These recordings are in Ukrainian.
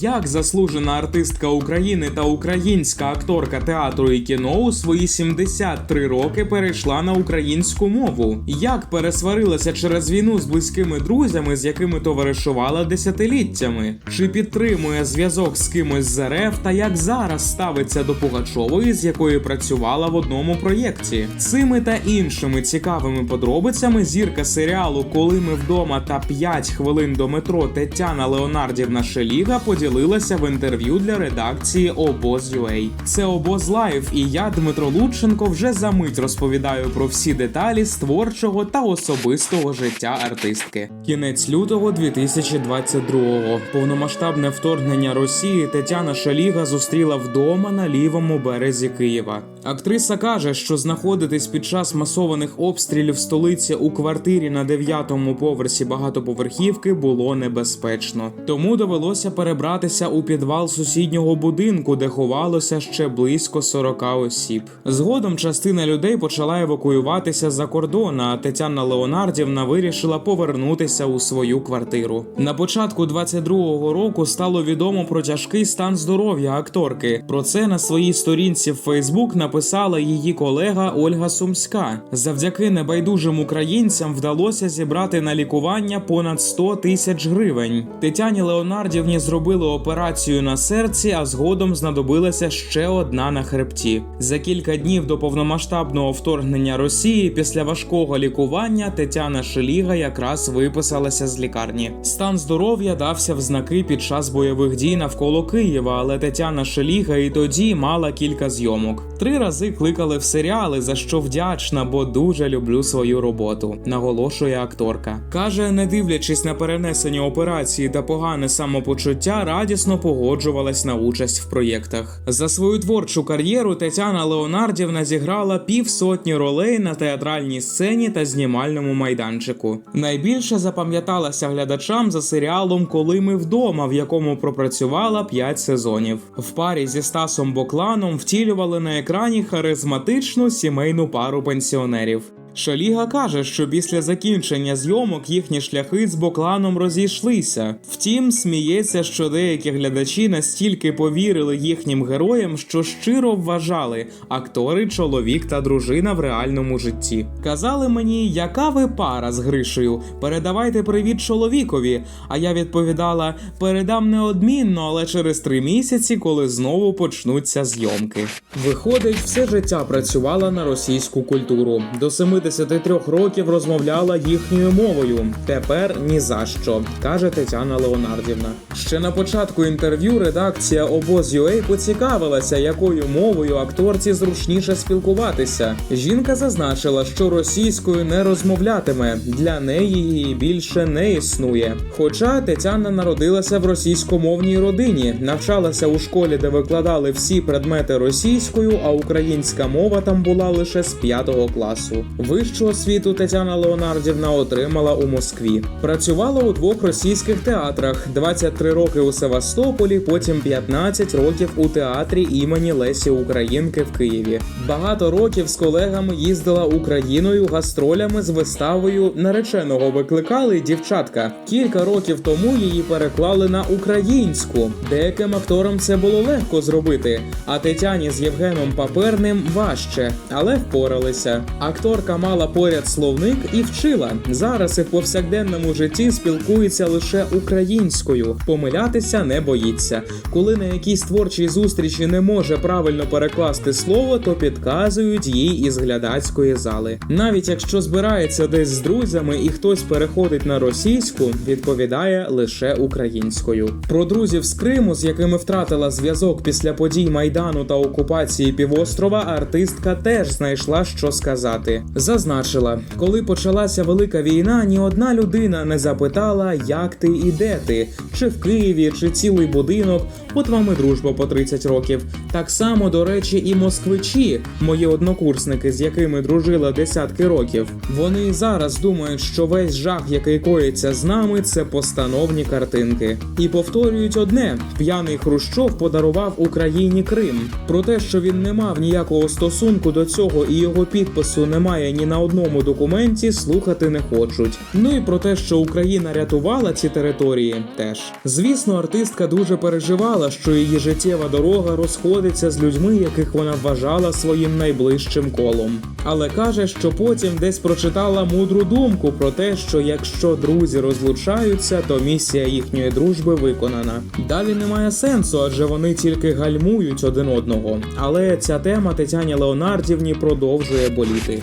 Як заслужена артистка України та українська акторка театру і кіно у свої 73 роки перейшла на українську мову? Як пересварилася через війну з близькими друзями, з якими товаришувала десятиліттями? Чи підтримує зв'язок з кимось з РФ та як зараз ставиться до Пугачової, з якою працювала в одному проєкті? Цими та іншими цікавими подробицями зірка серіалу Коли ми вдома та 5 хвилин до метро Тетяна Леонардівна Шеліга поділилася в інтерв'ю для редакції Обоз.UA. Це Обоз Лайв, і я, Дмитро Лученко, вже за мить розповідаю про всі деталі з творчого та особистого життя артистки. Кінець лютого 2022-го. Повномасштабне вторгнення Росії Тетяна Шаліга зустріла вдома на лівому березі Києва. Актриса каже, що знаходитись під час масованих обстрілів столиці у квартирі на дев'ятому поверсі багатоповерхівки було небезпечно. Тому довелося перебратися у підвал сусіднього будинку, де ховалося ще близько 40 осіб. Згодом частина людей почала евакуюватися за кордон, а Тетяна Леонардівна вирішила повернутися у свою квартиру. На початку 22-го року стало відомо про тяжкий стан здоров'я акторки. Про це на своїй сторінці в Фейсбук написала її колега Ольга Сумська. Завдяки небайдужим українцям вдалося зібрати на лікування понад 100 тисяч гривень. Тетяні Леонардівні зробили операцію на серці, а згодом знадобилася ще одна на хребті. За кілька днів до повномасштабного вторгнення Росії після важкого лікування Тетяна Шеліга якраз виписалася з лікарні. Стан здоров'я дався в знаки під час бойових дій навколо Києва, але Тетяна Шеліга і тоді мала кілька зйомок. Три рази кликали в серіали, за що вдячна, бо дуже люблю свою роботу. Наголошує акторка. каже, не дивлячись на перенесення операції та погане самопочуття, радісно погоджувалась на участь в проєктах. За свою творчу кар'єру Тетяна Леонардівна зіграла півсотні ролей на театральній сцені та знімальному майданчику. Найбільше запам'яталася глядачам за серіалом Коли ми вдома, в якому пропрацювала 5 сезонів. В парі зі Стасом Бокланом втілювали на екрані харизматичну сімейну пару пенсіонерів. Шаліга каже, що після закінчення зйомок їхні шляхи з Бокланом розійшлися. Втім, сміється, що деякі глядачі настільки повірили їхнім героям, що щиро вважали актори, чоловік та дружина в реальному житті. Казали мені, яка ви пара з Гришею, передавайте привіт чоловікові. А я відповідала: передам неодмінно, але через три місяці, коли знову почнуться зйомки. Виходить, все життя працювала на російську культуру. До 73 років розмовляла їхньою мовою. Тепер ні за що, каже Тетяна Леонардівна. Ще на початку інтерв'ю редакція обоз.UA поцікавилася, якою мовою акторці зручніше спілкуватися. Жінка зазначила, що російською не розмовлятиме. Для неї її більше не існує. Хоча Тетяна народилася в російськомовній родині, навчалася у школі, де викладали всі предмети російською, а українська мова там була лише з 5 класу. Вищу освіту Тетяна Леонардівна отримала у Москві. Працювала у двох російських театрах: 23 роки у Севастополі, потім 15 років у театрі імені Лесі Українки в Києві. Багато років з колегами їздила Україною гастролями з виставою нареченого викликали дівчатка. Кілька років тому її переклали на українську. Деяким акторам це було легко зробити, а Тетяні з Євгеном Паперним важче, але впоралися. Акторка мала поряд словник і вчила. Зараз і в повсякденному житті спілкується лише українською. Помилятися не боїться. Коли на якійсь творчій зустрічі не може правильно перекласти слово, то підказують їй із глядацької зали. Навіть якщо збирається десь з друзями і хтось переходить на російську, відповідає лише українською. Про друзів з Криму, з якими втратила зв'язок після подій майдану та окупації півострова, артистка теж знайшла що сказати. Зазначила, коли почалася велика війна, ні одна людина не запитала, як ти і де ти, чи в Києві, чи цілий будинок. От вам і дружба по 30 років. Так само, до речі, і москвичі, мої однокурсники, з якими дружила десятки років. Вони зараз думають, що весь жах, який коїться з нами, це постановні картинки. І повторюють одне: п'яний Хрущов подарував Україні Крим. Про те, що він не мав ніякого стосунку до цього і його підпису немає ні ні на одному документі слухати не хочуть. Ну і про те, що Україна рятувала ці території, теж. Звісно, артистка дуже переживала, що її життєва дорога розходиться з людьми, яких вона вважала своїм найближчим колом. Але каже, що потім десь прочитала мудру думку про те, що якщо друзі розлучаються, то місія їхньої дружби виконана. Далі немає сенсу, адже вони тільки гальмують один одного. Але ця тема Тетяні Леонардівні продовжує боліти.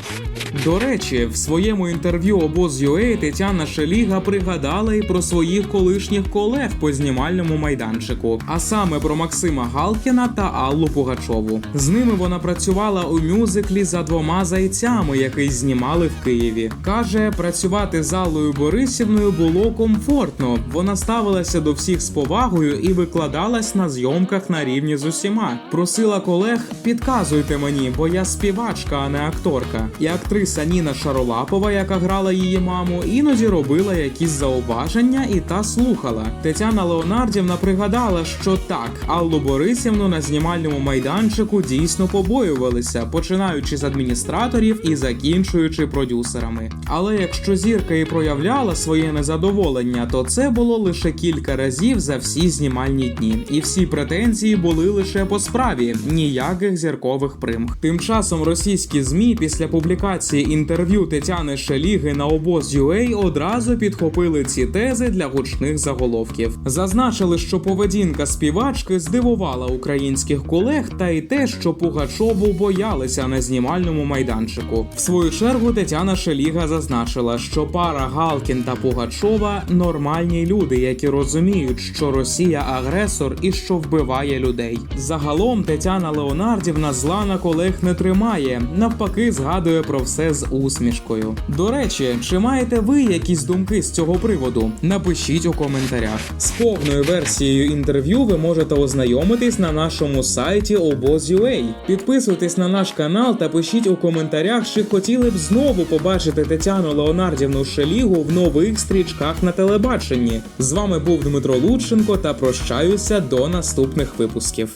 До речі, в своєму інтерв'ю обоз.ua Тетяна Шеліга пригадала і про своїх колишніх колег по знімальному майданчику, а саме про Максима Галкіна та Аллу Пугачову. З ними вона працювала у мюзиклі за двома зайцями, який знімали в Києві. Каже, працювати з Аллою Борисівною було комфортно. Вона ставилася до всіх з повагою і викладалась на зйомках на рівні з усіма. Просила колег, підказуйте мені, бо я співачка, а не акторка. І актриса Ніна Шаролапова, яка грала її маму, іноді робила якісь зауваження і та слухала. Тетяна Леонардівна пригадала, що так, Аллу Борисівну на знімальному майданчику дійсно побоювалися, починаючи з адміністраторів і закінчуючи продюсерами. Але якщо зірка і проявляла своє незадоволення, то це було лише кілька разів за всі знімальні дні, і всі претензії були лише по справі, ніяких зіркових примх. Тим часом російські змі після публікації інтерв'ю Тетяни Шеліги на обоз.ua одразу підхопили ці тези для гучних заголовків. Зазначили, що поведінка співачки здивувала українських колег, та й те, що Пугачову боялися на знімальному майданчику. В свою чергу Тетяна Шеліга зазначила, що пара Галкін та Пугачова нормальні люди, які розуміють, що Росія агресор і що вбиває людей. Загалом Тетяна Леонардівна зла на колег не тримає, навпаки, згадує про все з усмішкою. До речі, чи маєте ви якісь думки з цього приводу? Напишіть у коментарях. З повною версією інтерв'ю ви можете ознайомитись на нашому сайті oboz.ua. Підписуйтесь на наш канал та пишіть у коментарях, чи хотіли б знову побачити Тетяну Леонардівну Шелігу в нових стрічках на телебаченні. З вами був Дмитро Лученко та прощаюся до наступних випусків.